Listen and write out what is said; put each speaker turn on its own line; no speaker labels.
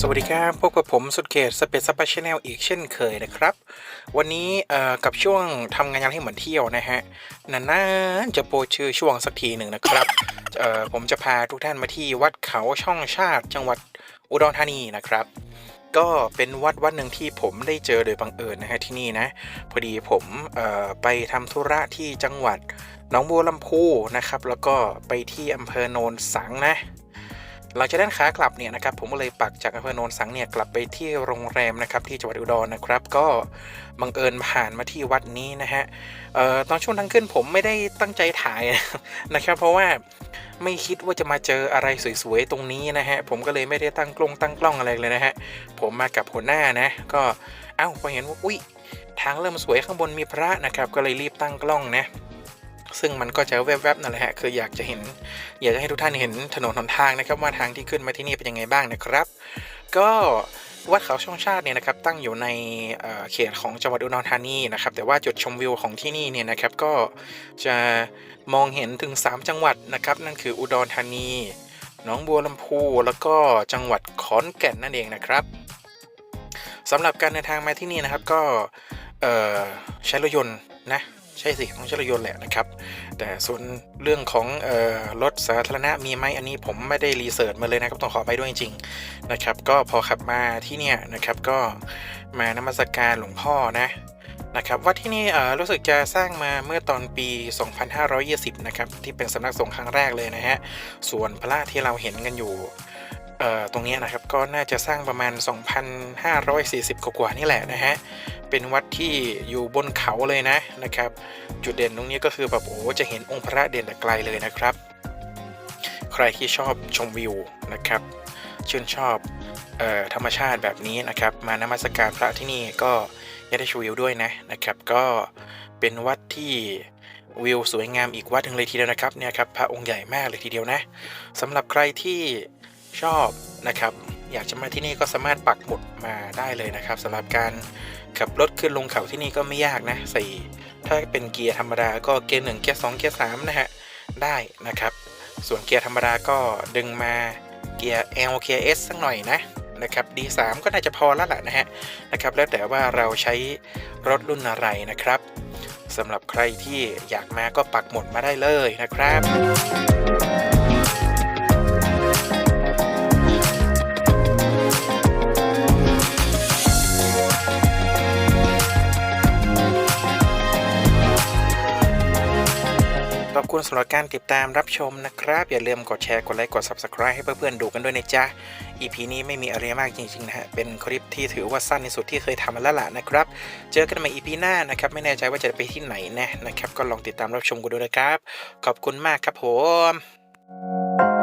สวัสดีครับพบกับผมสุดเขตสเปซสปาชแนลอีกเช่นเคยนะครับ วันนี้กับช่วงทำงานยังให้เหมือนเที่ยวนะฮะนานๆจะโปรชื่อช่วงสักทีหนึ่งนะครับผมจะพาทุกท่านมาที่วัดเขาช่องชาติ จังหวัดอุดรธานีนะครับ ก็เป็นวัดวัดหนึ่งที่ผมได้เจอโดยบังเอิญนะฮะที่นี่นะพอดีผมไปทำธุระที่จังหวัดหนองบัวลำพูนะครับ แล้วก็ไปที่อำเภอโนนสังนะ หลังจากนั้นขากลับเนี่ยนะครับผมก็เลยปักจากอำเภอโนนสังเนี่ยกลับไปที่โรงแรมนะครับที่จังหวัดอุดรนะครับ ก็บังเอิญผ่านมาที่วัดนี้นะฮะออตอนช่วงทางขึ้นผมไม่ได้ตั้งใจถ่ายนะครับ เพราะว่าไม่คิดว่าจะมาเจออะไรสวยๆตรงนี้นะฮะผมก็เลยไม่ได้ตั้งกล้องตั้งกล้องอะไรเลยนะฮะผมมากับหัวหน้านะ ก็เอ้าพอเห็นว่าอุ้ยทางเริ่มสวยข้างบนมีพระนะครับ ก็เลยรีบตั้งกล้องนะ ซึ่งมันก็จะแวบๆนั่นแหละฮะคืออยากจะเห็น อยากจะให้ทุกท่านเห็นถนนหนทางนะครับว่าทางที่ขึ้นมาที่นี่เป็นยังไงบ้างนะครับ ก็วัดเขาช่องชาติเนี่ยนะครับตั้งอยู่ในเขตของจังหวัดอุดรธานีนะครับแต่ว่าจุดชมวิวของที่นี่เนี่ยนะครับก็จะมองเห็นถึง 3 จังหวัดนะครับนั่นคืออุดรธานีหนองบัวลำพูแล้วก็จังหวัดขอนแก่นนั่นเองนะครับสำหรับการเดินทางมาที่นี่นะครับก็ใช้รถยนต์นะ ใช่สิต้องใช้รถยนต์แหละนะครับ แต่ส่วนเรื่องของออรถสาธารณะมีไหมอันนี้ผมไม่ได้รีเสิร์ชมาเลยนะครับต้องขอไปด้วยจริงๆนะครับ ก็พอขับมาที่เนี่ยนะครับก็มานมัสการหลวงพ่อนะนะครับวัดที่นี่เออรู้สึกจะสร้างมาเมื่อตอนปี 2520 นะครับ ที่เป็นสำนักสงฆ์ครั้งแรกเลยนะฮะ ส่วนพระที่เราเห็นกันอยู่ ตรงนี้นะครับก็น่าจะสร้างประมาณ 2,540 กว่าๆนี่แหละนะฮะ เป็นวัดที่อยู่บนเขาเลยนะนะครับ จุดเด่นตรงนี้ก็คือแบบโอ้จะเห็นองค์พระเด่นแต่ไกลเลยนะครับ ใครที่ชอบชมวิวนะครับ ชื่นชอบออธรรมชาติแบบนี้นะครับ มานมัสการพระที่นี่ก็ยังได้ชมวิวด้วยนะนะครับ ก็เป็นวัดที่วิวสวยงามอีกวัดหนึ่งเลยทีเดียวนะครับเนี่ยครับพระองค์ใหญ่มากเลยทีเดียวนะสำหรับใครที่ ชอบนะครับ อยากจะมาที่นี่ก็สามารถปักหมุดมาได้เลยนะครับสำหรับการขับรถขึ้นลงเขาที่นี่ก็ไม่ยากนะใส่ถ้าเป็นเกียร์ธรรมดาก็เกียร์หนึ่งเกียร์สองเกียร์สามนะฮะได้นะครับ ส่วนเกียร์ธรรมดาก็ดึงมาเกียร์ L เกียร์ S สักหน่อยนะนะครับ D3 ก็น่าจะพอแล้วล่ะนะฮะนะครับ แล้วแต่ว่าเราใช้รถรุ่นอะไรนะครับสำหรับใครที่อยากมาก็ปักหมุดมาได้เลยนะครับ ขอบคุณสำหรับการติดตามรับชมนะครับ อย่าลืมกดแชร์ กดไลค์ กด Subscribe ให้เพื่อนๆดูกันด้วยนะจ๊ะ EP นี้ไม่มีอะไรมากจริงๆนะฮะ เป็นคลิปที่ถือว่าสั้นที่สุดที่เคยทำมาแล้วล่ะนะครับ เจอกันใหม่ EP หน้านะครับ ไม่แน่ใจว่าจะไปที่ไหนนะนะครับ ก็ลองติดตามรับชมกันดูนะครับ ขอบคุณมากครับผม